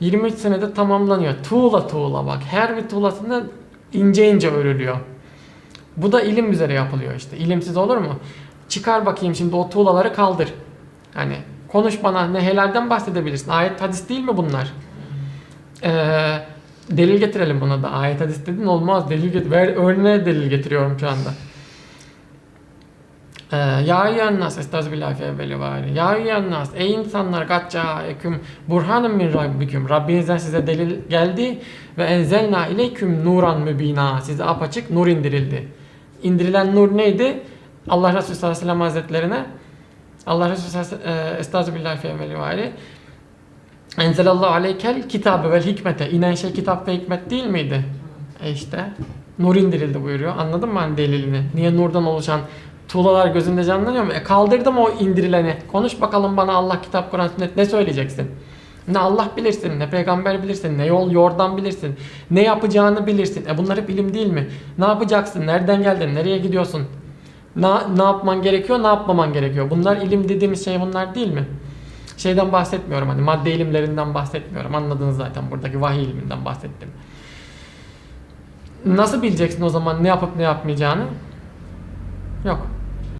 23 senede tamamlanıyor. Tuğla tuğla bak. Her bir tuğlasında ince ince örülüyor. Bu da ilim üzere yapılıyor işte. İlimsiz olur mu? Çıkar bakayım şimdi o tuğlaları kaldır. Hani konuş bana ne helalden bahsedebilirsin. Ayet hadis değil mi bunlar? Ee, delil getirelim buna da. Ayet hadis dedin olmaz. Delil get ver örneğe delil getiriyorum şu anda. Ee, ya eyyühennas estağfirullah fi evveli ve ahiri. Ya eyyühennas ey insanlar kat caeküm burhanun min rabbikum. Rabbinizden size delil geldi ve enzelna ileyküm nuran mübina. Size apaçık nur indirildi. İndirilen nur neydi? Allah Resulü sallallahu aleyhi ve sellem hazretlerine Allah Resulü e, estağfirullah fi evveli ve ahiri. Enzelallahu aleykel kitabı vel hikmete. İnen şey kitap ve hikmet değil miydi? E işte nur indirildi buyuruyor. Anladın mı hani delilini? Niye nurdan oluşan tuğlalar gözünde canlanıyor mu? E kaldırdım o indirileni. Konuş bakalım bana Allah kitap Kur'an sünnet ne söyleyeceksin? Ne Allah bilirsin, ne peygamber bilirsin, ne yol yordan bilirsin, ne yapacağını bilirsin. E bunlar hep ilim değil mi? Ne yapacaksın, nereden geldin, nereye gidiyorsun? Ne, ne yapman gerekiyor, ne yapmaman gerekiyor? Bunlar ilim dediğimiz şey bunlar değil mi? Şeyden bahsetmiyorum hani madde ilimlerinden bahsetmiyorum. Anladınız zaten buradaki vahiy ilminden bahsettim. Nasıl bileceksin o zaman ne yapıp ne yapmayacağını? Yok.